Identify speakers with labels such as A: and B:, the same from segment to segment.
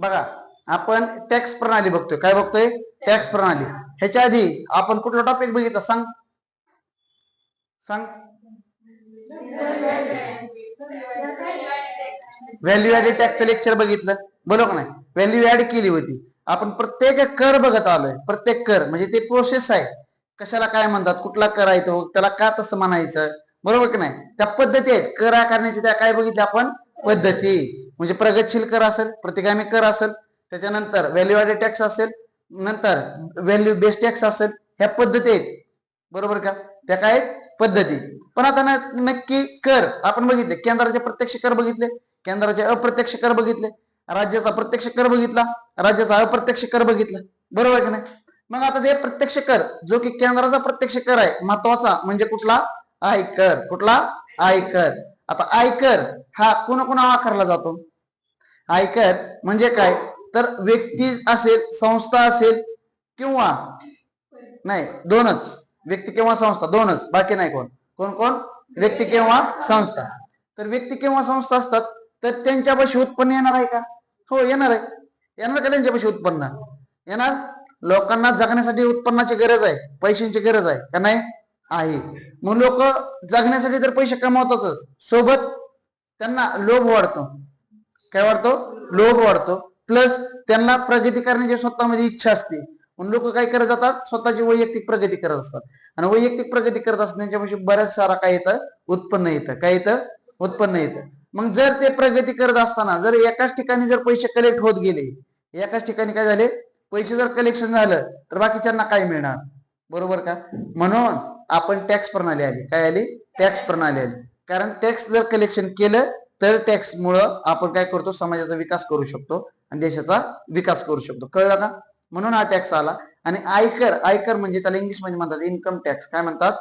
A: बघा आपण टॅक्स प्रणाली बघतोय. काय बघतोय? टॅक्स प्रणाली. ह्याच्या आधी आपण कुठला टॉपिक बघितला? सांग. सांग. व्हॅल्यू ऍड टॅक्सचं लेक्चर बघितलं. बरोबर नाही? व्हॅल्यू ऍड केली होती. आपण प्रत्येक कर बघत आलोय. प्रत्येक कर. म्हणजे ते प्रोसेस आहे. कशाला काय म्हणतात? कुठला कर आहे तो? त्याला का तसं म्हणायचं? बरोबर की नाही? त्या पद्धती आहेत. कर आकारण्याची त्या काय बघितल्या आपण? पद्धती म्हणजे प्रगतशील कर असेल प्रतिगामी कर असेल त्याच्यानंतर व्हॅल्यू ऍडेड टॅक्स असेल नंतर व्हॅल्यू बेस्ड टॅक्स असेल ह्या पद्धती आहेत. बरोबर का? त्या काय पद्धती. पण आता नक्की कर आपण बघितले केंद्राचे प्रत्यक्ष कर बघितले केंद्राचे अप्रत्यक्ष कर बघितले राज्याचा प्रत्यक्ष कर बघितला राज्याचा अप्रत्यक्ष कर बघितला. बरोबर की नाही? मग आता ते प्रत्यक्ष कर जो की केंद्राचा प्रत्यक्ष कर आहे महत्त्वाचा म्हणजे कुठला? आयकर. कुठला? आयकर. आता आयकर हा कोणाकोणा आकारला जातो? आयकर म्हणजे काय? तर व्यक्ती असेल संस्था असेल किंवा नाही दोनच. व्यक्ती किंवा संस्था दोनच. बाकी नाही कोण. कोण कोण? व्यक्ती किंवा संस्था. तर व्यक्ती किंवा संस्था असतात तर त्यांच्यापाशी उत्पन्न येणार आहे का? हो येणार आहे. येणार का त्यांच्यापाशी उत्पन्न? येणार? लोकांना जगण्यासाठी उत्पन्नाची गरज आहे पैशांची गरज आहे का नाही? आहे. मग लोक जगण्यासाठी तर पैसे कमवतातच. सोबत त्यांना लोभ वाढतो. काय वाढतो? लोभ वाढतो. प्लस त्यांना प्रगती करण्याची स्वतःमध्ये इच्छा असते. म्हणून लोक काय करत जातात? स्वतःची वैयक्तिक प्रगती करत असतात. आणि वैयक्तिक प्रगती करत असतात बऱ्याच सारा काय येतं? उत्पन्न येतं. काय येतं? उत्पन्न येतं. मग जर ते प्रगती करत असताना जर एकाच ठिकाणी जर पैसे कलेक्ट होत गेले एकाच ठिकाणी काय झाले? पैसे जर कलेक्शन झालं तर बाकीच्यांना काय मिळणार? बरोबर का? म्हणून आपण टॅक्स प्रणाली आली. काय आली? टॅक्स प्रणाली आली. कारण टॅक्स जर कलेक्शन केलं तर टॅक्स मुळे आपण काय करतो? समाजाचा विकास करू शकतो आणि देशाचा विकास करू शकतो. कळलं का? म्हणून हा टॅक्स आला. आणि आयकर आयकर म्हणजे त्याला इंग्लिशमध्ये म्हणतात इन्कम टॅक्स काय म्हणतात?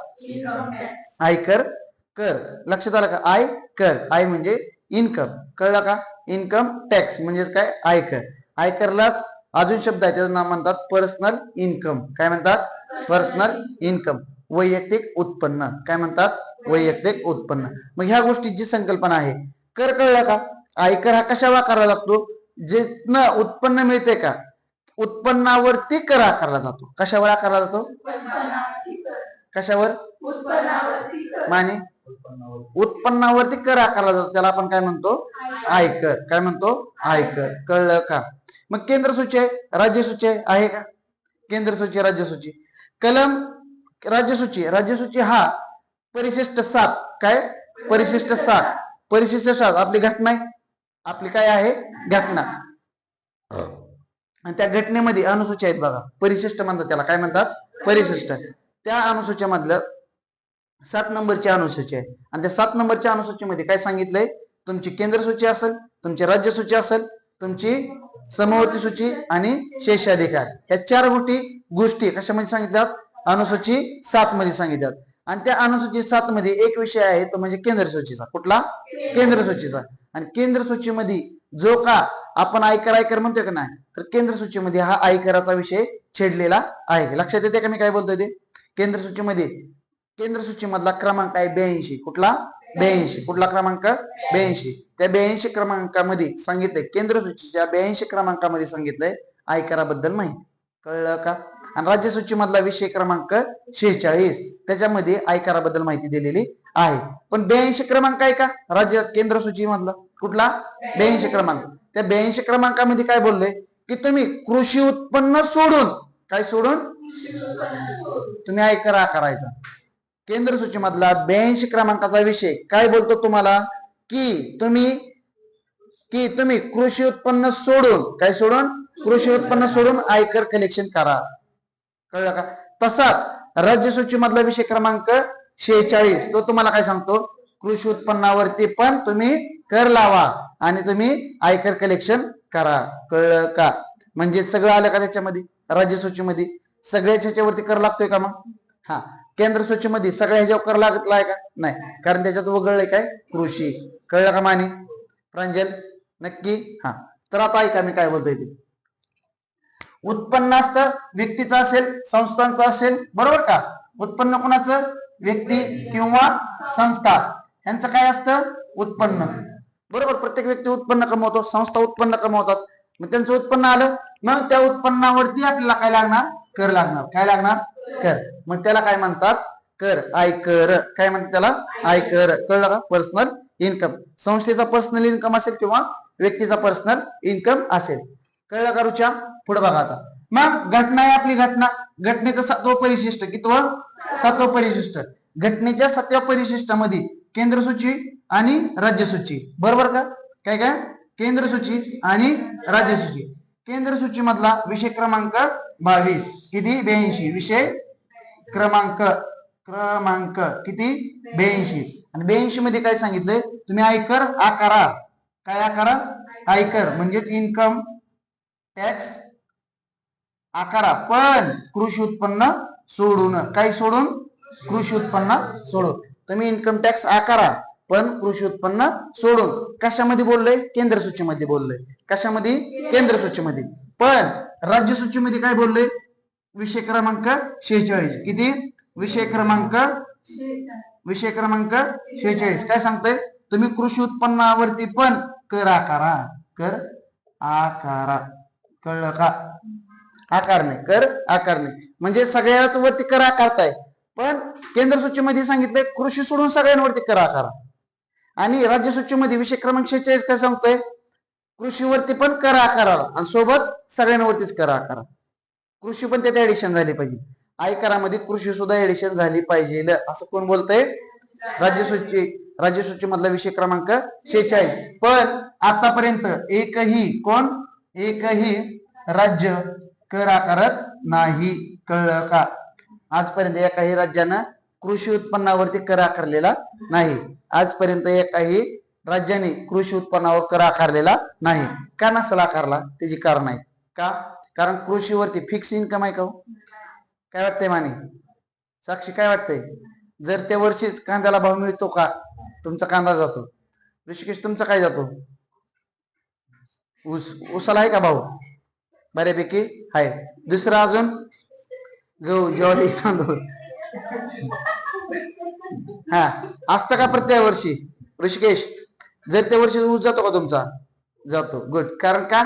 A: आयकर कर. लक्षात आलं का? आय कर. आय म्हणजे इन्कम कळलं का? इन्कम टॅक्स म्हणजे काय? आयकर. आयकरलाच अजून शब्द आहे त्याचं नाव म्हणतात पर्सनल इन्कम काय म्हणतात? पर्सनल इन्कम वैयक्तिक उत्पन्न. काय म्हणतात? वैयक्तिक उत्पन्न. मग ह्या गोष्टीची संकल्पना आहे कर कळलं का? आयकर हा कशा आकारला लागतो जे उत्पन्न मिळते का? उत्पन्नावरती कर आकारला जातो. कशावर आकारला जातो? कशावर? माने? उत्पन्नावरती कर आकारला जातो. त्याला आपण काय म्हणतो? आयकर. काय म्हणतो? आयकर. कळलं का? मग केंद्र सूची आहे राज्य सूची आहे का? केंद्र सूची राज्य सूची. कलम राज्य सूची राज्य सूची हा परिशिष्ट सात. काय? परिशिष्ट सात. परिशिष्ट सात. आपली घटना आहे. आपली काय आहे? घटना. आणि त्या घटनेमध्ये अनुसूची आहेत बघा. परिशिष्ट म्हणतात त्याला. काय म्हणतात? परिशिष्ट. त्या अनुसूच्यामधलं सात नंबरची अनुसूची आहे. आणि त्या सात नंबरच्या अनुसूचीमध्ये काय सांगितलंय? तुमची केंद्र सूची असेल तुमची राज्य सूची असेल तुमची समवर्ती सूची आणि शेषाधिकार. या चार गोष्टी गोष्टी कशामध्ये सांगितल्यात? अनुसूची सात मध्ये सांगितल्यात. आणि त्या अनुसूची सात मध्ये एक विषय आहे तो म्हणजे केंद्र सूचीचा. कुठला? केंद्र सूचीचा. आणि केंद्र सूचीमध्ये जो का आपण आयकर आयकर म्हणतोय का नाही? तर केंद्र सूचीमध्ये हा आयकराचा विषय छेडलेला आहे. लक्षात येते का मी काय बोलतोय ते? केंद्र सूचीमध्ये केंद्र सूचीमधला क्रमांक आहे ब्याऐंशी. कुठला? ब्याऐंशी. कुठला क्रमांक? ब्याऐंशी. त्या ब्याऐंशी क्रमांकामध्ये सांगितलंय. केंद्र सूचीच्या ब्याऐंशी क्रमांकामध्ये सांगितलंय. आयकराबद्दल माहिती. कळलं का? आणि राज्य सूचीमधला विषय क्रमांक शेहेचाळीस. त्याच्यामध्ये आयकराबद्दल माहिती दिलेली आहे. पण ब्याऐंशी क्रमांक आहे का? राज्य केंद्र सूचीमधला. कुठला? ब्याऐंशी क्रमांक. त्या ब्याऐंशी क्रमांकामध्ये काय बोललोय? की तुम्ही कृषी उत्पन्न सोडून काय सोडून? तुम्ही आयकर आकारायचा. केंद्र सूचीमधला ब्याऐंशी क्रमांकाचा विषय काय बोलतो तुम्हाला? की तुम्ही की तुम्ही कृषी उत्पन्न सोडून काय सोडून? कृषी उत्पन्न सोडून आयकर कलेक्शन करा. कळलं का? तसाच राज्य सूचीमधला विषय क्रमांक शेहेचाळीस तो तुम्हाला काय सांगतो? कृषी उत्पन्नावरती पण तुम्ही कर लावा आणि तुम्ही आयकर कलेक्शन करा. कळलं का? म्हणजे सगळं आलं का त्याच्यामध्ये? राज्य सूचीमध्ये. सगळ्याच ह्याच्यावरती कर लागतोय का मग? हा. केंद्र सूचीमध्ये सगळ्या ह्याच्यावर कर लागला आहे का? नाही. कारण त्याच्यात वगळलंय काय? कृषी. कळलं का माने? प्रांजल नक्की? हा. तर आता ऐका मी काय बोलतोय ते. उत्पन्न असतं व्यक्तीचं असेल संस्थांचं असेल बरोबर का? उत्पन्न कोणाचं? व्यक्ती किंवा संस्था. यांचं काय असतं? उत्पन्न. बरोबर? प्रत्येक व्यक्ती उत्पन्न कमवतो संस्था उत्पन्न कमवतात. मग त्यांचं उत्पन्न आलं मग त्या उत्पन्नावरती आपल्याला काय लागणार? कर लागणार. काय लागणार? कर. मग त्याला काय म्हणतात? कर. आयकर काय म्हणतात त्याला? आयकर कळलं का? पर्सनल इन्कम संस्थेचा पर्सनल इन्कम असेल किंवा व्यक्तीचा पर्सनल इन्कम असेल. कळलं का रुच्या पुढे बघा आता. मग घटना आहे आपली घटना. घटनेचं सातवं परिशिष्ट कितवं? सातवं परिशिष्ट. घटनेच्या सातव्या परिशिष्टामध्ये केंद्र सूची आणि राज्यसूची बरोबर का? काय काय? केंद्र सूची आणि राज्यसूची केंद्र सूची मधला विषय क्रमांक बावीस. किती? ब्याऐंशी. विषय क्रमांक क्रमांक किती? ब्याऐंशी. आणि ब्याऐंशी मध्ये काय सांगितलंय? तुम्ही आयकर आकारा. काय आकारा? आयकर म्हणजेच इन्कम टॅक्स आकारा. पण कृषी उत्पन्न सोडून. काय सोडून? कृषी उत्पन्न सोडून. तुम्ही इन्कम टॅक्स आकारा. पण कृषी उत्पन्न सोडून. कशामध्ये बोललोय? केंद्र सूचीमध्ये बोललोय. कशामध्ये? केंद्र सूचीमध्ये. पण राज्य सूचीमध्ये काय बोललोय? विषय क्रमांक शेहेचाळीस. किती? विषय क्रमांक विषय क्रमांक शेहेचाळीस. काय सांगतोय? तुम्ही कृषी उत्पन्नावरती पण कर आकारा. कर आकारा. कळलं का? आकारणे कर आकारणे म्हणजे सगळ्याच वरती कर आकारताय पण केंद्र सूचीमध्ये सांगितलंय कृषी सोडून सगळ्यांवरती कर आकारा. आणि राज्य सूचीमध्ये विषय क्रमांक शेहेचाळीस काय सांगतोय? कृषीवरती पण कर आकारा. आणि सोबत सगळ्यांवरतीच कर आकारा. कृषी पण त्यात ऍडिशन झाली पाहिजे. आयकरामध्ये कृषी सुद्धा ऍडिशन झाली पाहिजे. असं कोण बोलतय? राज्यसूची राज्यसूची मधला विषय क्रमांक शेहेचाळीस. पण आतापर्यंत एकही कोण? एकही राज्य कर आकारत नाही. कळलं का? आजपर्यंत एकाही राज्यानं कृषी उत्पन्नावरती कर आकारलेला नाही. आजपर्यंत एकाही राज्याने कृषी उत्पन्नावर कर आकारलेला नाही. का नसेल आकारला? त्याची कारण आहे. का? कारण कृषीवरती फिक्स इन्कम आहे का हो? काय वाटतंय माने? साक्षी काय वाटतंय? जर त्या वर्षीच कांद्याला भाव मिळतो का? तुमचा कांदा जातो. ऋषिकेश तुमचा काय जातो? ऊस ऊसाला आहे का भाऊ बऱ्यापैकी आहे. दुसरा अजून? गहू ज्वारी तांदूळ. हा असतं का प्रत्येक वर्षी? ऋषिकेश जर त्या वर्षी ऊस जातो का तुमचा? जातो. गुड कारण का?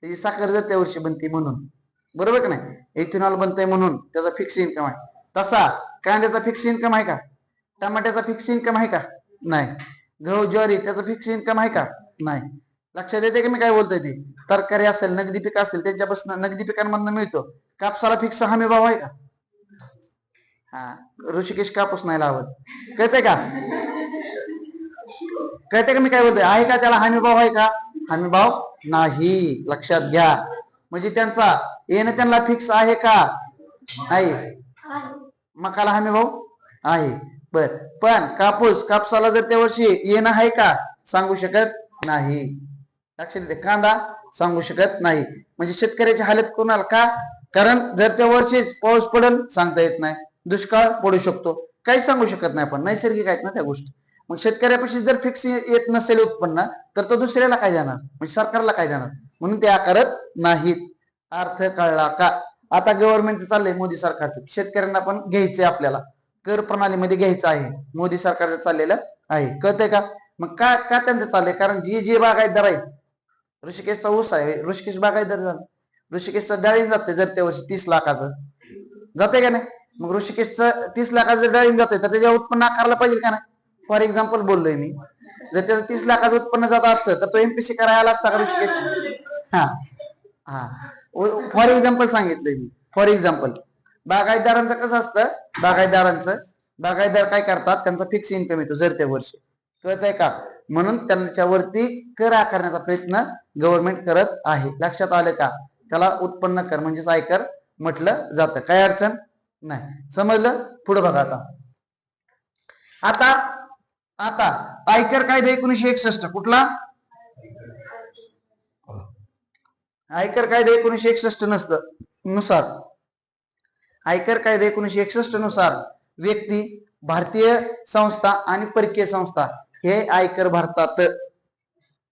A: त्याची साखर जर त्या वर्षी बनते म्हणून. बरोबर का नाही? इथेनॉल बनतंय म्हणून त्याचा फिक्स इन्कम आहे. तसा कांद्याचा फिक्स इन्कम आहे का? टमाट्याचा फिक्स इन्कम आहे का? नाही. गहू ज्वारी त्याचा फिक्स इन्कम आहे का? नाही. लक्षात येते की मी काय बोलतोय ते? तरकारी असेल नगदी पिक असेल त्यांच्यापासून नगदी पिकांमधनं मिळतो. कापसाला फिक्स हमी भाव आहे का? हा. ऋषिकेश कापूस नाही लावत? कळतंय का? कळते का मी काय बोलतोय? आहे का त्याला हमीभाव आहे का? हमीभाव नाही. लक्षात घ्या. म्हणजे त्यांचा येणं त्यांना फिक्स आहे का? नाही. मकाला हमीभाव आहे. बर. पण कापूस कापसाला जर त्या वर्षी येणं आहे का? सांगू शकत नाही. लक्षात येते कांदा सांगू शकत नाही. म्हणजे शेतकऱ्याची हालत कोणाला का? कारण जर त्या वर्षी पाऊस पडल सांगता येत नाही. दुष्काळ पडू शकतो. काही सांगू शकत नाही आपण. नैसर्गिक आहेत ना त्या गोष्टी. मग शेतकऱ्यापाशी जर फिक्स येत नसेल उत्पन्न तर तो दुसऱ्याला काय जाणार म्हणजे सरकारला काय देणार? म्हणून ते आकारत नाहीत. अर्थ कळला का? आता गव्हर्नमेंट चाललंय मोदी सरकारचं. शेतकऱ्यांना पण घ्यायचंय आपल्याला. कर प्रणालीमध्ये घ्यायचं आहे. मोदी सरकारचं चाललेलं आहे. कळतंय का? मग का का त्यांचं चाललंय? कारण जे जे बागायतदार आहेत ऋषिकेशचा ऊस आहे ऋषिकेश बागायतदार झाला. ऋषिकेशचा डाळी जाते जर त्या वर्षी तीस लाखाचं. जाते का नाही? मग ऋषिकेशचं तीस लाखाचं जर डाळिंब जाते तर त्याच्या उत्पन्न आकारला पाहिजे का नाही? फॉर एक्झाम्पल बोललोय मी. जर त्याचं तीस लाखाचं उत्पन्न जात असतं तर तो एमपीसी करायला आला असता का ऋषिकेश? हा. हा. फॉर एक्झाम्पल सांगितलंय मी. फॉर एक्झाम्पल बागायतदारांचं कसं असतं? बागायतदारांचं बागायतदार काय करतात? त्यांचा फिक्स इन्कम येतो जर त्या वर्षी. कळत आहे का? म्हणून त्यांच्यावरती कर आकारण्याचा प्रयत्न गव्हर्नमेंट करत आहे. लक्षात आलं का? त्याला उत्पन्न कर म्हणजेच आयकर म्हटलं जातं. काय अडचण? नाही. समजलं? पुढे बघा आता. आता आता आयकर कायदा एकोणीशे एकसष्ट. कुठला? आयकर कायदा एकोणीशे एकसष्ट नसतं. नुसार. आयकर कायदा एकोणीशे एकसष्टनुसार व्यक्ती भारतीय संस्था आणि परकीय संस्था हे आयकर भारतात.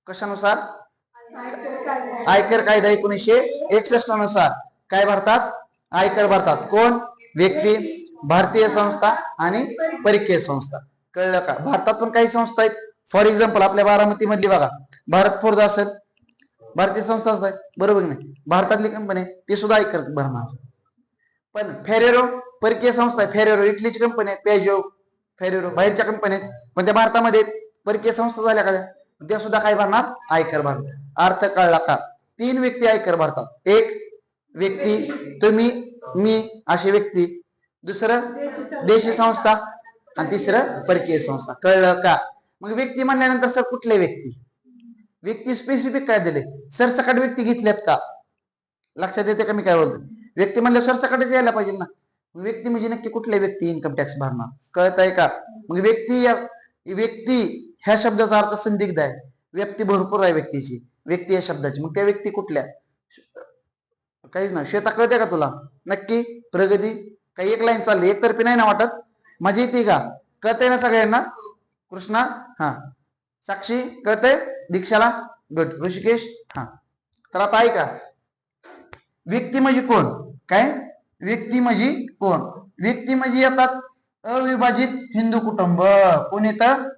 A: कशानुसार? आयकर कायदा एकोणीशे एकसष्टनुसार. काय भरतात? आयकर भरतात. कोण? व्यक्ती भारतीय संस्था आणि परकीय संस्था. कळलं का? भारतात पण काही संस्था आहेत. फॉर एक्झाम्पल आपल्या बारामती मधली बघा. भारत फोर्ज असेल. भारतीय संस्था आहे. बरोबर नाही? भारतातली कंपनी आहे. ती सुद्धा आयकर भरणार. पण फेरेरो परकीय संस्था आहे. फेरेरो इटलीची कंपनी आहे. पेजो फेरेरो बाहेरच्या कंपन्या आहेत. पण त्या भारतामध्ये परकीय संस्था झाल्या का त्या? सुद्धा काय भरणार. आयकर भरणार. अर्थ कळला का? तीन व्यक्ती आयकर भरतात. एक व्यक्ती तुम्ही मी अशी व्यक्ती. दुसरं देशी संस्था आणि तिसरं परकीय संस्था. कळलं का? मग व्यक्ती म्हणल्यानंतर सर कुठले व्यक्ती? व्यक्ती स्पेसिफिक काय दिले? सरसकट व्यक्ती घेतल्यात का? लक्षात येते का मी काय बोलतो व्यक्ती म्हणलं सरसकटच यायला पाहिजे ना. व्यक्ती म्हणजे नक्की कुठल्या व्यक्ती? इन्कम टॅक्स भरणार कळत आहे का? मग व्यक्ती या व्यक्ती ह्या शब्दाचा अर्थ संदिग्ध आहे. व्यक्ती भरपूर आहे व्यक्तीची. व्यक्ती या शब्दाची. मग त्या व्यक्ती कुठल्या? काहीच ना श्वेता कळते का तुला? नक्की? प्रगती? काही एक लाईन चालली. एकतर्फी नाही ना वाटत? मजा येते का? कळतंय ना सगळ्यांना? कृष्णा? हा. साक्षी कळतंय? दीक्षाला? गुड ऋषिकेश? हा. तर आता ऐका. व्यक्ती म्हणजे कोण? काय? व्यक्ती म्हणजे कोण? व्यक्ती म्हणजे येतात अविभाजित हिंदू कुटुंब. कोण येतं?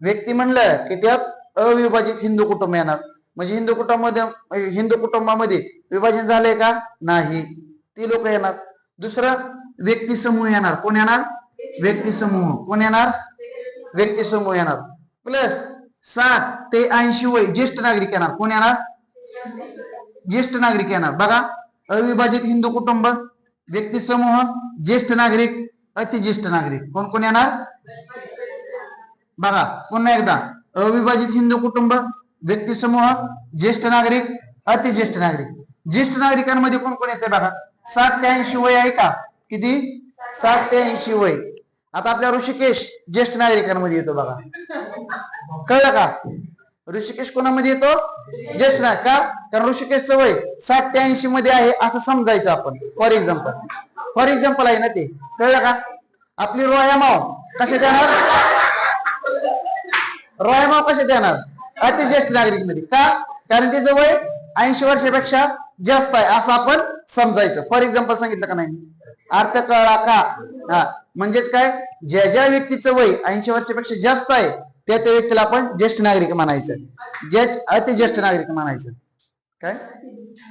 A: व्यक्ती म्हणलं की त्यात अविभाजित हिंदू कुटुंब येणार. म्हणजे हिंदू कुटुंबामध्ये हिंदू कुटुंबामध्ये विभाजन झालंय का? नाही. ती लोक येणार. दुसरं व्यक्ती समूह येणार. कोण येणार? व्यक्ती समूह. कोण येणार? व्यक्ती समूह येणार. प्लस साठ ते ऐंशी वय ज्येष्ठ नागरिक येणार. कोण येणार? ज्येष्ठ नागरिक येणार. बघा अविभाजित हिंदू कुटुंब व्यक्ती समूह ज्येष्ठ नागरिक अतिज्येष्ठ नागरिक. कोण कोण येणार? बघा पुन्हा एकदा. अविभाजित हिंदू कुटुंब व्यक्ती समूह ज्येष्ठ नागरिक अतिज्येष्ठ नागरिक. ज्येष्ठ नागरिकांमध्ये कोण कोण येते बघा? साठ ते ऐंशी वय आहे का? किती? साठ ते ऐंशी वय. आता आपल्या ऋषिकेश ज्येष्ठ नागरिकांमध्ये येतो बघा. कळलं का? ऋषिकेश कोणामध्ये येतो? ज्येष्ठ नागरिक का? कारण ऋषिकेशचं वय साठ ते ऐंशी मध्ये आहे असं समजायचं आपण. फॉर एक्झाम्पल फॉर एक्झाम्पल आहे ना ते. कळलं का? आपली रोया माव कशात देणार? रोया माव कशात देणार? अति ज्येष्ठ नागरिकमध्ये का? कारण त्याचं वय ऐंशी वर्षापेक्षा जास्त आहे असं आपण समजायचं. फॉर एक्झाम्पल सांगितलं का नाही? अर्थ कळला का? हा. म्हणजेच काय? ज्या ज्या व्यक्तीचं वय ऐंशी वर्षापेक्षा जास्त आहे त्या त्या व्यक्तीला आपण ज्येष्ठ नागरिक म्हणायचं. जे अति ज्येष्ठ नागरिक म्हणायचं. काय?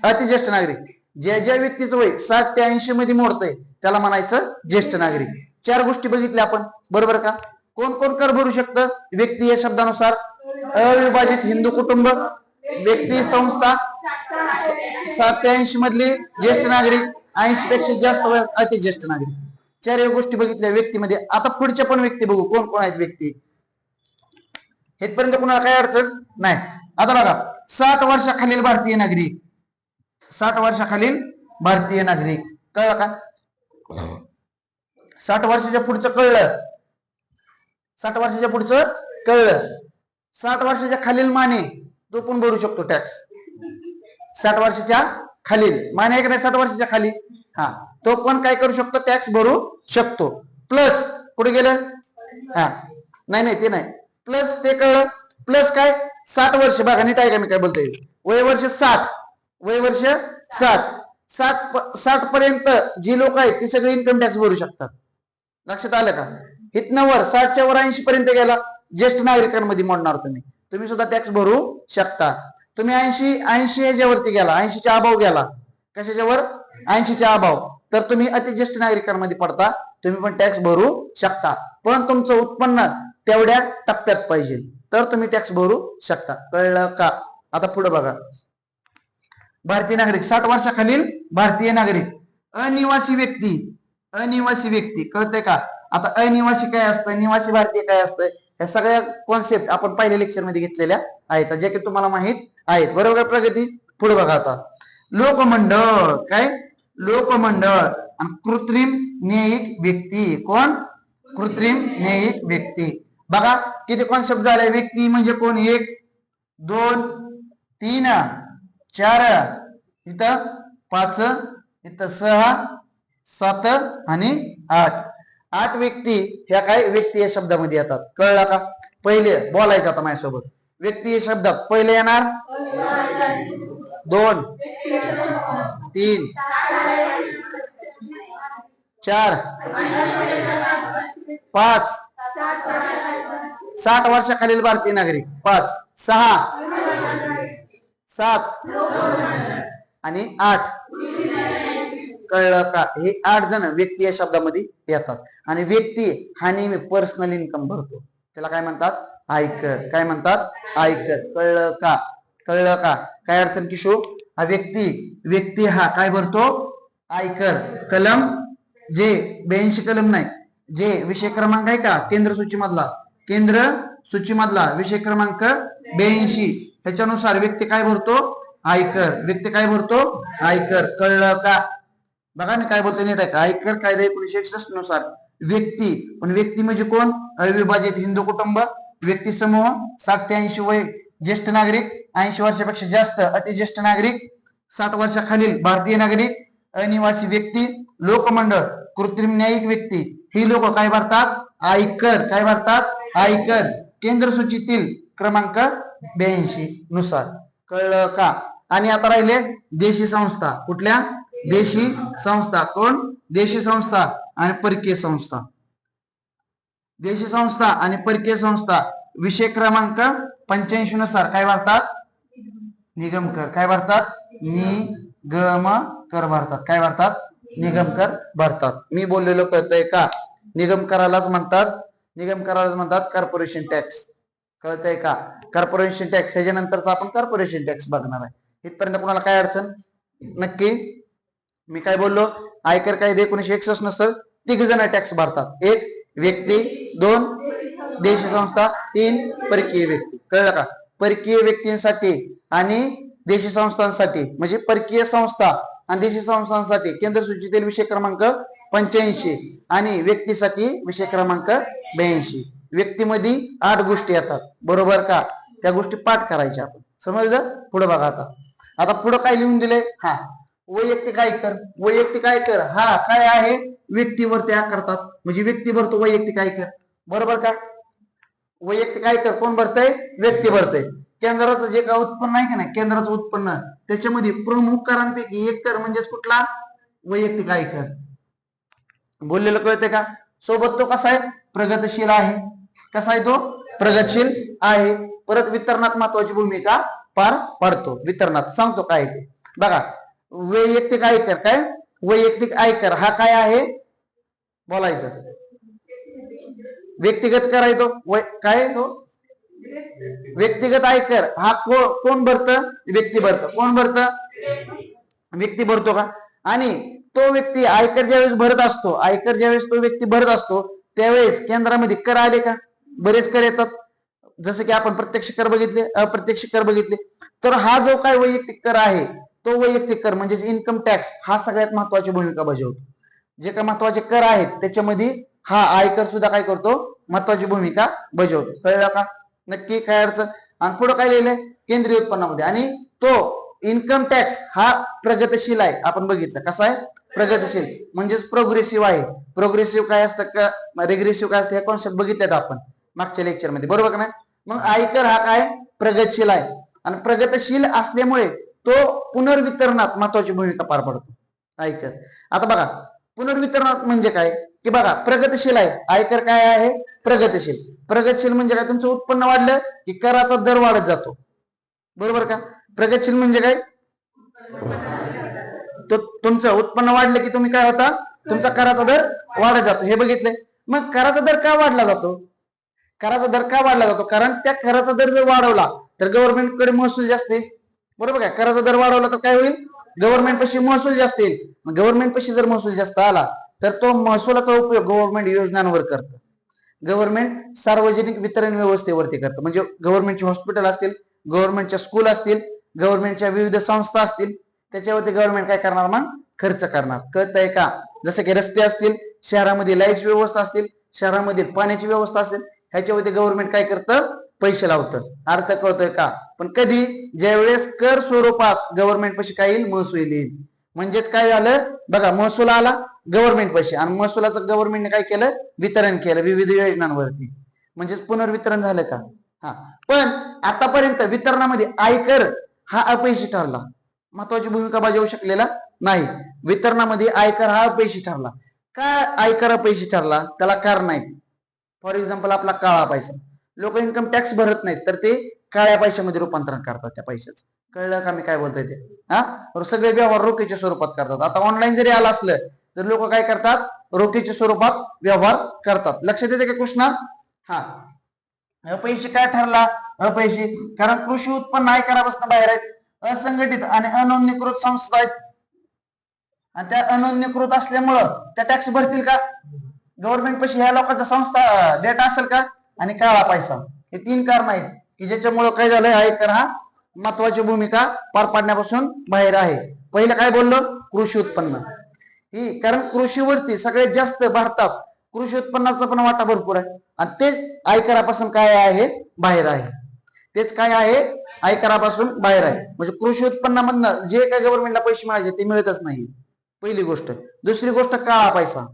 A: अति ज्येष्ठ नागरिक. ज्या ज्या व्यक्तीचं वय साठ ते ऐंशी मध्ये मोडतंय त्याला म्हणायचं ज्येष्ठ नागरिक. चार गोष्टी बघितल्या आपण. बरोबर का? कोण कोण कर भरू शकतं? व्यक्ती या शब्दानुसार अविभाजित हिंदू कुटुंब व्यक्ती संस्था सत्याऐंशी मधली मधले ज्येष्ठ नागरिक ऐंशी पेक्षा जास्त वयात अति ज्येष्ठ नागरिक. चार या गोष्टी बघितल्या व्यक्तीमध्ये. आता पुढच्या पण व्यक्ती बघू. कोण कोण आहेत व्यक्ती? हेपर्यंत कुणाला काय अडचण नाही. आता बघा साठ वर्षाखालील भारतीय नागरिक. साठ वर्षाखालील भारतीय नागरिक. कळलं का? साठ वर्षाच्या पुढचं कळलं. साठ वर्षाच्या पुढचं कळलं. साठ वर्षाच्या खालील माने तो पण भरू शकतो टॅक्स साठ वर्षाच्या खालील. माने आहे का नाही साठ वर्षाच्या खाली. हा. तो पण काय करू शकतो? टॅक्स भरू शकतो. प्लस पुढे गेलं? हा. नाही नाही ते नाही. प्लस ते कळलं. प्लस काय? साठ वर्ष. बघा नीट आहे का मी काय बोलतोय. वय वर्ष साठ वय वर्ष साठ साठ साठ पर्यंत जी लोक आहेत ती सगळे इन्कम टॅक्स भरू शकतात. लक्षात आलं का? इथनं वर साठच्या वर ऐंशी पर्यंत गेला. ज्येष्ठ नागरिकांमध्ये मोडणार तुम्ही. तुम्ही सुद्धा टॅक्स भरू शकता. तुम्ही ऐंशी ऐंशी ह्याच्यावरती गेला ऐंशीच्या अभाव गेला. कशाच्यावर ऐंशीच्या अभाव तर तुम्ही अतिज्येष्ठ नागरिकांमध्ये पडता तुम्ही पण टॅक्स भरू शकता. पण तुमचं उत्पन्न तेवढ्या टप्प्यात पाहिजे. तर तुम्ही टॅक्स भरू शकता. कळलं का? आता पुढे बघा. भारतीय नागरिक साठ वर्षाखालील भारतीय नागरिक अनिवासी व्यक्ती अनिवासी व्यक्ती. कळतंय का? आता अनिवासी काय असतं? निवासी भारतीय काय असतं? या सगळ्या कॉन्सेप्ट आपण पहिल्या लेक्चरमध्ये घेतलेल्या आहेत. जे की तुम्हाला माहीत आहेत. बरोबर प्रगती? पुढे बघा आता. लोकमंडळ. काय? लोकमंडळ. आणि कृत्रिम न्यायिक व्यक्ती. कोण? कृत्रिम न्यायिक व्यक्ती. बघा किती कॉन्सेप्ट झाले? व्यक्ती म्हणजे कोण? एक दोन तीन चार इथं पाच इथं सहा सात आणि आठ. आठ व्यक्ती ह्या काय व्यक्ती या शब्दामध्ये येतात? कळला का? पहिले बोलायचं आता माझ्यासोबत. व्यक्ती या शब्दात पहिले येणार? दोन. तीन. चार. पाच. साठ वर्षाखालील भारतीय नागरिक. पाच. सहा. सात. आणि आठ. कळलं का? हे आठ जण व्यक्ती या शब्दामध्ये येतात. आणि व्यक्ती हा नेहमी पर्सनल इन्कम भरतो. त्याला काय म्हणतात? आयकर. काय म्हणतात? आयकर. कळलं का? कळलं का? काय अडचण किशोर हा व्यक्ती व्यक्ती हा काय भरतो? आयकर. कलम जे ब्याऐंशी कलम नाही जे विषय क्रमांक आहे का? केंद्र सूचीमधला. केंद्र सूचीमधला विषय क्रमांक ब्याऐंशी. ह्याच्यानुसार व्यक्ती काय भरतो? आयकर. व्यक्ती काय भरतो? आयकर. कळलं का? बघा मी काय बोलतो नीट आहे का आयकर कायदा एकोणीशे एकसष्टनुसार? व्यक्ती. पण व्यक्ती म्हणजे कोण? अविभाजित हिंदू कुटुंब व्यक्ती समूह साठ ते ऐंशी वय ज्येष्ठ नागरिक ऐंशी वर्षापेक्षा जास्त अतिज्येष्ठ नागरिक साठ वर्षाखालील भारतीय नागरिक अनिवासी व्यक्ती लोकमंडळ कृत्रिम न्यायिक व्यक्ती. ही लोक काय भरतात? आयकर. काय भरतात? आयकर. केंद्र सूचीतील क्रमांक ब्याऐंशी नुसार. कळलं का? आणि आता राहिले देशी संस्था. कुठल्या? देशी संस्था. कोण? देशी संस्था आणि परकीय संस्था. देशी संस्था आणि परकीय संस्था. विषय क्रमांक पंच्याऐंशी नुसार काय भरतात निगम कर. काय भरतात निगम कर भरतात काय भरतात निगम कर भरतात मी बोललेलो कळतंय का? निगम करालाच म्हणतात. निगम करालाच म्हणतात कॉर्पोरेशन टॅक्स कळतंय का? कॉर्पोरेशन टॅक्स ह्याच्यानंतरचा आपण कॉर्पोरेशन टॅक्स बघणार आहे. इथपर्यंत कोणाला काय अडचण? नक्की? मी काय बोललो? आयकर कायदे एकोणीशे एकसष्ट नसतं तिघ जण टॅक्स भरतात. एक व्यक्ती दोन देशी संस्था तीन परकीय व्यक्ती. कळलं का? परकीय व्यक्तींसाठी आणि देशी संस्थांसाठी. म्हणजे परकीय संस्था आणि देशी संस्थांसाठी केंद्र सूचीतील विषय क्रमांक पंच्याऐंशी आणि व्यक्तीसाठी विषय क्रमांक ब्याऐंशी. व्यक्तीमध्ये आठ गोष्टी येतात. बरोबर का? त्या गोष्टी पाठ करायच्या आपण. समजलं? पुढे बघा आता. आता पुढे काय लिहून दिले हा. वैयक्तिक आयकर वैयक्तिक आयकर हा काय आहे? व्यक्तीवर त्या करतात. म्हणजे व्यक्ती भरतो वैयक्तिक आयकर. बरोबर का? वैयक्तिक आयकर कोण भरतय? व्यक्ती भरतय. केंद्राचं जे काय उत्पन्न आहे का नाही केंद्राचं उत्पन्न त्याच्यामध्ये प्रमुख करांपैकी एक कर म्हणजेच कुठला? वैयक्तिक आयकर. बोललेलं कळतंय का? सोबत तो कसा आहे? प्रगतशील आहे. कसा आहे तो? प्रगतशील आहे. परत वितरणात महत्वाची भूमिका पार पाडतो. वितरणात. सांगतो काय ते. बघा वैयक्तिक आयकर काय? वैयक्तिक आयकर हा काय आहे? बोलायचं. व्यक्तिगत कर आहे तो काय? तो? व्यक्तिगत आयकर. हा कोण भरत? व्यक्ती भरत. कोण भरत? व्यक्ती भरतो का? आणि तो व्यक्ती आयकर ज्यावेळेस भरत असतो आयकर ज्यावेळेस तो व्यक्ती भरत असतो त्यावेळेस केंद्रामध्ये कर आले का? बरेच कर येतात. जसं की आपण प्रत्यक्ष कर बघितले अप्रत्यक्ष कर बघितले. तर हा जो काय वैयक्तिक कर आहे तो वैयक्तिक कर म्हणजे इन्कम टॅक्स हा सगळ्यात महत्वाची भूमिका बजावतो. जे काही महत्त्वाचे कर आहेत त्याच्यामध्ये हा आयकर सुद्धा काय करतो? महत्वाची भूमिका बजावतो. कळलं का? नक्की काय अडचण? आणि पुढे काय लिहिलंय? केंद्रीय उत्पन्नामध्ये. आणि तो इन्कम टॅक्स हा प्रगतशील आहे. आपण बघितलं. कसा आहे? प्रगतशील. म्हणजेच प्रोग्रेसिव्ह आहे. प्रोग्रेसिव्ह काय असतं? का रेग्रेसिव्ह काय असतं? हे कॉन्सेप्ट बघितलेत आपण मागच्या लेक्चरमध्ये बरोबर का नाही? मग आयकर हा काय? प्रगतशील आहे. आणि प्रगतशील असल्यामुळे तो पुनर्वितरणात महत्वाची भूमिका पार पडतो. आयकर. आता बघा पुनर्वितरणात म्हणजे काय? की बघा प्रगतशील आहे. आयकर काय आहे? प्रगतशील. प्रगतशील म्हणजे काय? तुमचं उत्पन्न वाढलं की कराचा दर वाढत जातो. बरोबर का? प्रगतशील म्हणजे काय? तुमचं उत्पन्न वाढलं की तुम्ही काय होता? तुमचा कराचा दर वाढत जातो. हे बघितलंय. मग कराचा दर का वाढला जातो? कराचा दर का वाढला जातो? कारण त्या कराचा दर जर वाढवला तर गव्हर्नमेंटकडे महसूल जास्त येईल बरोबर काय कराचा दर वाढवला तर काय होईल? गव्हर्नमेंट पशी महसूल जास्त येईल. गव्हर्नमेंट पशी जर महसूल जास्त आला तर तो महसुलाचा उपयोग गव्हर्नमेंट योजनांवर करतं. गव्हर्नमेंट सार्वजनिक वितरण व्यवस्थेवरती करतं. म्हणजे गव्हर्नमेंटचे हॉस्पिटल असतील गव्हर्नमेंटच्या स्कूल असतील गव्हर्नमेंटच्या विविध संस्था असतील त्याच्यावरती गव्हर्नमेंट काय करणार मग? खर्च करणार. कळतंय का? जसं की रस्ते असतील शहरामध्ये लाइट व्यवस्था असतील शहरामध्ये पाण्याची व्यवस्था असेल ह्याच्यावरती गव्हर्नमेंट काय करतं? पैसे लावतं अर्थ कळतोय का? पण कधी? ज्यावेळेस कर स्वरूपात गव्हर्नमेंट पैसे काय येईल? महसूल येईल. म्हणजेच काय झालं? बघा महसूल आला गव्हर्नमेंट पैसे. आणि महसुलाचं गव्हर्नमेंटने काय केलं? वितरण केलं विविध योजनांवरती. म्हणजेच पुनर्वितरण झालं का? हा. पण आतापर्यंत वितरणामध्ये आयकर हा अपयशी ठरला. महत्वाची भूमिका बजावू शकलेला नाही. वितरणामध्ये आयकर हा अपयशी ठरला. का आयकर अपयशी ठरला? त्याला कारण आहे फॉर एक्झाम्पल आपला काळा पैसा. लोक इन्कम टॅक्स भरत नाहीत तर ते काळ्या पैशामध्ये रूपांतरण करतात त्या पैशाचं. कळलं का मी काय बोलतोय ते? हा? सगळे व्यवहार रोखीच्या स्वरूपात करतात. आता ऑनलाईन जरी आलं असलं तर लोक काय करतात? रोखीच्या स्वरूपात व्यवहार करतात. लक्षात येते का कृष्णा? हा. अपयशी काय ठरला? अपयशी. कारण कृषी उत्पन्न आयकरापासून बाहेर आहेत. असंघटित आणि अनोंदणीकृत संस्था आहेत. आणि त्या अनोंदणीकृत असल्यामुळं त्या टॅक्स भरतील का? गव्हर्नमेंट पैसे ह्या लोकांचा संस्था डेटा असेल का? आणि काळा पैसा. हे तीन कारण आहेत की ज्याच्यामुळं काय झालंय आयकर हा महत्वाची भूमिका पार पाडण्यापासून बाहेर आहे. पहिलं काय बोललो? कृषी उत्पन्न. ही कारण कृषीवरती सगळ्यात जास्त भारतात कृषी उत्पन्नाचा पण वाटा भरपूर आहे. आणि तेच आयकरापासून काय आहे? बाहेर आहे. तेच काय आहे? आयकरापासून बाहेर आहे. म्हणजे कृषी उत्पन्नामधनं जे काय गव्हर्नमेंटला पैसे मिळायचे ते मिळतच नाही. पहिली गोष्ट. दुसरी गोष्ट काळा पैसा.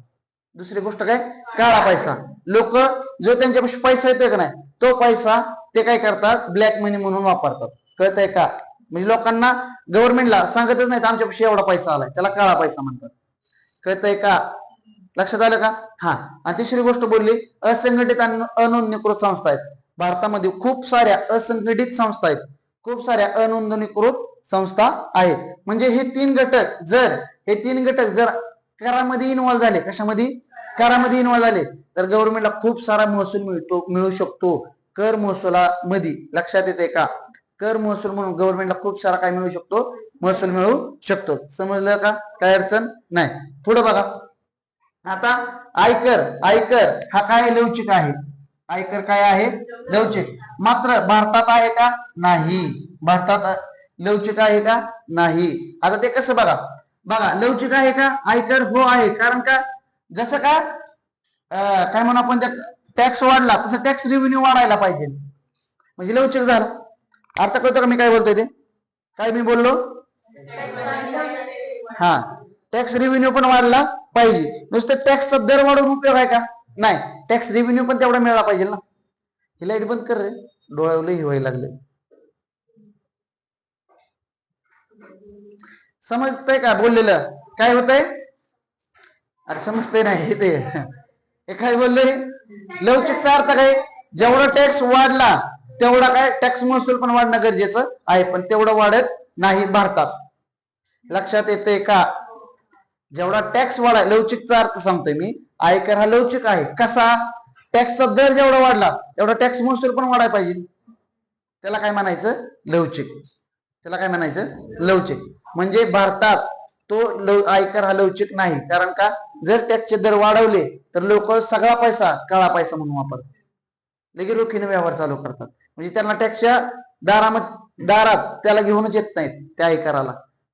A: दुसरी गोष्ट काय? काळा पैसा. लोक जो त्यांच्यापाशी पैसा येतोय का नाही तो पैसा ते काय करतात? ब्लॅक मनी म्हणून वापरतात. कळतंय का? म्हणजे लोकांना गव्हर्नमेंटला सांगतच नाही आमच्यापाशी एवढा पैसा आलाय. त्याला काळा पैसा म्हणतात. कळतंय का? लक्षात आलं का? हा. आणि तिसरी गोष्ट बोलली असंघटित आणि अनोंदणीकृत संस्था आहेत. भारतामध्ये खूप साऱ्या असंघटित संस्था आहेत. खूप साऱ्या अनोंदणीकृत संस्था आहेत. म्हणजे हे तीन घटक जर हे तीन घटक जर करामध्ये इन्व्हॉल्व झाले. कशामध्ये? करामध्ये इन्व्हॉल्व झाले. तर गव्हर्नमेंटला खूप सारा महसूल मिळतो मिळू शकतो. कर महसुलामध्ये. लक्षात येते का? कर महसूल म्हणून गव्हर्नमेंटला खूप सारा काय मिळू शकतो महसूल मिळू शकतो. समजलं का? काय अडचण? नाही. पुढे बघा. आता आयकर आयकर हा काय लवचिक आहे? आयकर काय आहे? लवचिक. मात्र भारतात आहे का? नाही. भारतात लवचिक आहे का? नाही. आता ते कसं बघा? बघा लवचिक आहे का? आयकर हो आहे. कारण का? जसं का काय म्हणू आपण त्या टॅक्स वाढला तसं टॅक्स रेव्हेन्यू वाढायला पाहिजे. म्हणजे लवचिक झालं. अर्थ कळतो का मी काय बोलतोय ते? काय मी बोललो? हा टॅक्स रेव्हेन्यू पण वाढला पाहिजे. नुसतं टॅक्सचा दर वाढवून उपयोग आहे का? नाही. टॅक्स रेव्हेन्यू पण तेवढा मिळाला पाहिजे ना. ही लाइट बंद कर रे. डोळ्यावलं हे व्हायला लागले समजतंय का बोललेलं? काय होतंय? अरे समजतंय नाही हे ते. हे काय बोलले? लवचिकचा अर्थ काय? जेवढा टॅक्स वाढला तेवढा काय? टॅक्स महसूल पण वाढणं गरजेचं आहे पण तेवढं वाढत नाही भारतात. लक्षात येते का? जेवढा टॅक्स वाढा लवचिकचा अर्थ सांगतोय मी. आयकर हा लवचिक आहे. कसा? टॅक्सचा दर जेवढा वाढला तेवढा टॅक्स महसूल पण वाढायला पाहिजे. त्याला काय म्हणायचं? लवचिक. त्याला काय म्हणायचं? लवचिक. म्हणजे भारतात तो लव आयकर हा लवचिक नाही. कारण का? जर टॅक्सचे दर वाढवले तर लोक सगळा पैसा काळा पैसा म्हणून वापरतात. लगेच रोखीने व्यवहार चालू करतात. म्हणजे त्यांना टॅक्सच्या दारामध्ये दारात त्याला घेऊनच येत नाहीत त्या आयकराला.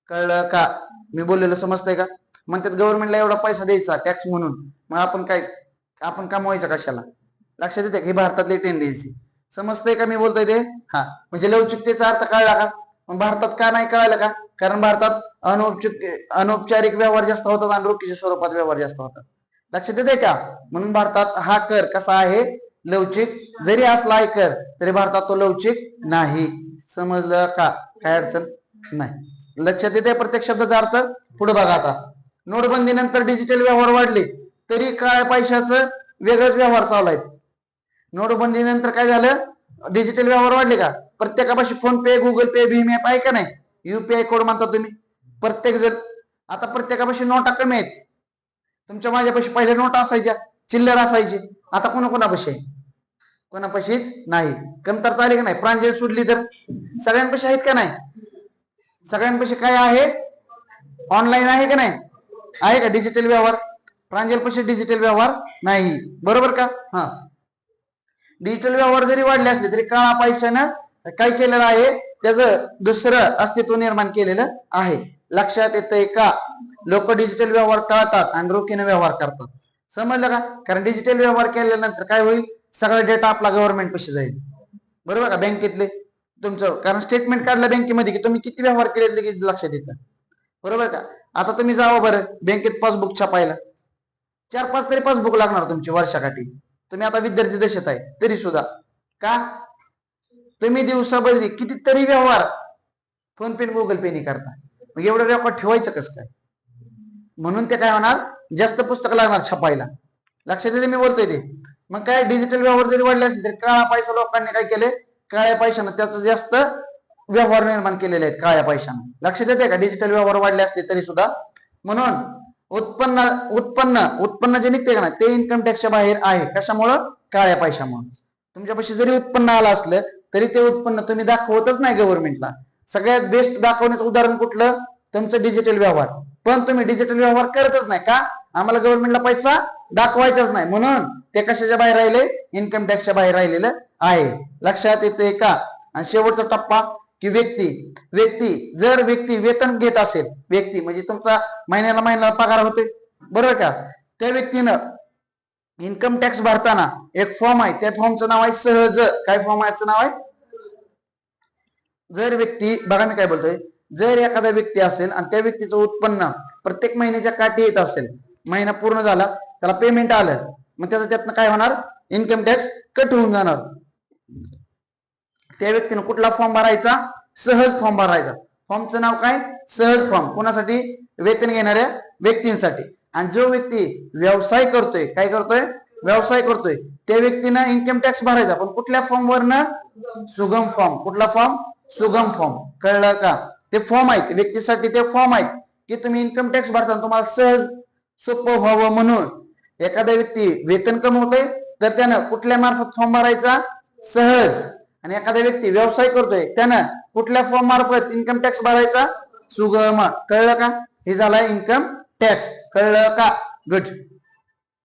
A: कळलं का? मी बोललेलं समजतंय का? म्हणतात गव्हर्नमेंटला एवढा पैसा द्यायचा टॅक्स म्हणून. मग आपण काय आपण कमवायचं कशाला? लक्षात येते ही भारतातली टेंडेन्सी समजतंय का मी बोलतोय ते? हा. म्हणजे लवचिकतेचा अर्थ कळला का? मग भारतात का नाही कळालं का? कारण भारतात अनौपचारिक अनौपचारिक व्यवहार जास्त होतात आणि रोखीच्या स्वरूपात व्यवहार जास्त होतात. लक्षात येते का? म्हणून भारतात हा कर कसा आहे? लवचिक. जरी असला कर तरी भारतात तो लवचिक नाही. समजलं का? काय अडचण नाही. लक्षात येते प्रत्येक शब्दाचा अर्थ? पुढे बघा आता. नोटबंदी नंतर डिजिटल व्यवहार वाढले तरी काय पैशाचं वेगळंच व्यवहार चालू आहेत. नोटबंदी नंतर काय झालं? डिजिटल व्यवहार वाढले का? प्रत्येकापाशी PhonePe Google Pay Bhim app आहे का नाही? युपीआय कोड म्हणता तुम्ही. प्रत्येक जण. आता प्रत्येकापाशी नोटा कमी आहेत. तुमच्या माझ्यापाशी पहिल्या नोटा असायच्या. चिल्लर असायचे. आता कोणा कोणापाशी आहे? कोणापाशीच नाही. कमतरता आली का नाही? प्रांजल सुटली तर सगळ्यांपाशी आहेत का नाही? सगळ्यांपाशी काय आहे? ऑनलाईन आहे का नाही? आहे का डिजिटल व्यवहार? प्रांजलपाशी डिजिटल व्यवहार नाही. बरोबर का? हा. डिजिटल व्यवहार जरी वाढले असले तरी काळा पैशानं काय केलेलं आहे? त्याचं दुसरं अस्तित्व निर्माण केलेलं आहे. लक्षात येतंय का? लोक डिजिटल व्यवहार टाळतात आणि रोखीने व्यवहार करतात. समजलं का? कारण डिजिटल व्यवहार केल्यानंतर काय होईल? सगळा डेटा आपला गव्हर्नमेंट पैसे जाईल. बरोबर का? बँकेतले तुमचं कारण स्टेटमेंट काढलं बँकेमध्ये की तुम्ही किती व्यवहार केले लक्षात येतं. बरोबर का? आता तुम्ही जावा बरं बँकेत पासबुक छापायला. चार पाच तरी पासबुक लागणार तुमची वर्षाकाठी. तुम्ही आता विद्यार्थी दशेत आहे तरी सुद्धा. का? तुम्ही दिवसाभर कितीतरी व्यवहार फोन पे गुगल पे ने करता. मग एवढं रेकॉर्ड ठेवायचं कसं काय? म्हणून ते काय होणार? जास्त पुस्तक लागणार छापायला. लक्षात येते मी बोलतोय ते. मग काय डिजिटल व्यवहार जरी वाढले असतील तरी काळा पैसा लोकांनी काय केले काळ्या पैशानं त्याचं जास्त व्यवहार निर्माण केलेले आहेत काळ्या पैशानं. लक्षात येते का? डिजिटल व्यवहार वाढले असले तरी सुद्धा. म्हणून उत्पन्न उत्पन्न उत्पन्न जे निघते का ना ते इन्कम टॅक्सच्या बाहेर आहे. कशामुळं? काळ्या पैशामुळे. तुमच्यापाशी जरी उत्पन्न आलं असलं तरी ते उत्पन्न तुम्ही दाखवतच नाही गव्हर्नमेंटला सगळ्यात बेस्ट दाखवण्याचं उदाहरण कुठलं? तुमचं डिजिटल व्यवहार. पण तुम्ही डिजिटल व्यवहार करतच नाही का? आम्हाला गव्हर्नमेंटला पैसा दाखवायचाच नाही. म्हणून ते कशाच्या बाहेर राहिले? इन्कम टॅक्सच्या बाहेर राहिलेलं आहे. लक्षात येते का? आणि शेवटचा टप्पा की व्यक्ती व्यक्ती जर व्यक्ती वेतन घेत असेल व्यक्ती म्हणजे तुमचा महिन्याला महिन्याला पगार होते बरोबर का? त्या व्यक्तीनं इन्कम टॅक्स भरताना एक फॉर्म आहे त्या फॉर्मचं नाव आहे सहज. काय फॉर्म आहे? नाव आहे? जर व्यक्ती बघा मी काय बोलतोय जर एखादा व्यक्ती असेल आणि त्या व्यक्तीचं उत्पन्न प्रत्येक महिन्याच्या काठी येत असेल महिना पूर्ण झाला त्याला पेमेंट आलं मग त्याचं त्यातनं काय होणार? इन्कम टॅक्स कट होऊन जाणार. त्या व्यक्तीनं कुठला फॉर्म भरायचा? सहज फॉर्म भरायचा. फॉर्मचं नाव काय? सहज फॉर्म कोणासाठी? वेतन घेणाऱ्या व्यक्तींसाठी. आणि जो व्यक्ती व्यवसाय करतोय काय करतोय? व्यवसाय करतोय. त्या व्यक्तीनं इन्कम टॅक्स भरायचा. पण कुठल्या फॉर्मवरनं सुगम फॉर्म कुठला फॉर्म सुगम फॉर्म कळलं का? ते फॉर्म आहेत. व्यक्तीसाठी ते फॉर्म आहेत. की तुम्ही इन्कम टॅक्स भरताना तुम्हाला सहज सोपं व्हावं म्हणून. एखादा व्यक्ती वेतन कमवतोय तर त्यानं कुठल्या मार्फत फॉर्म भरायचा? सहज. आणि एखादा व्यक्ती व्यवसाय करतोय त्यानं कुठल्या फॉर्म मार्फत इन्कम टॅक्स भरायचा? सुगम. कळलं का? हे झाला इन्कम टॅक्स कळलं का? गुड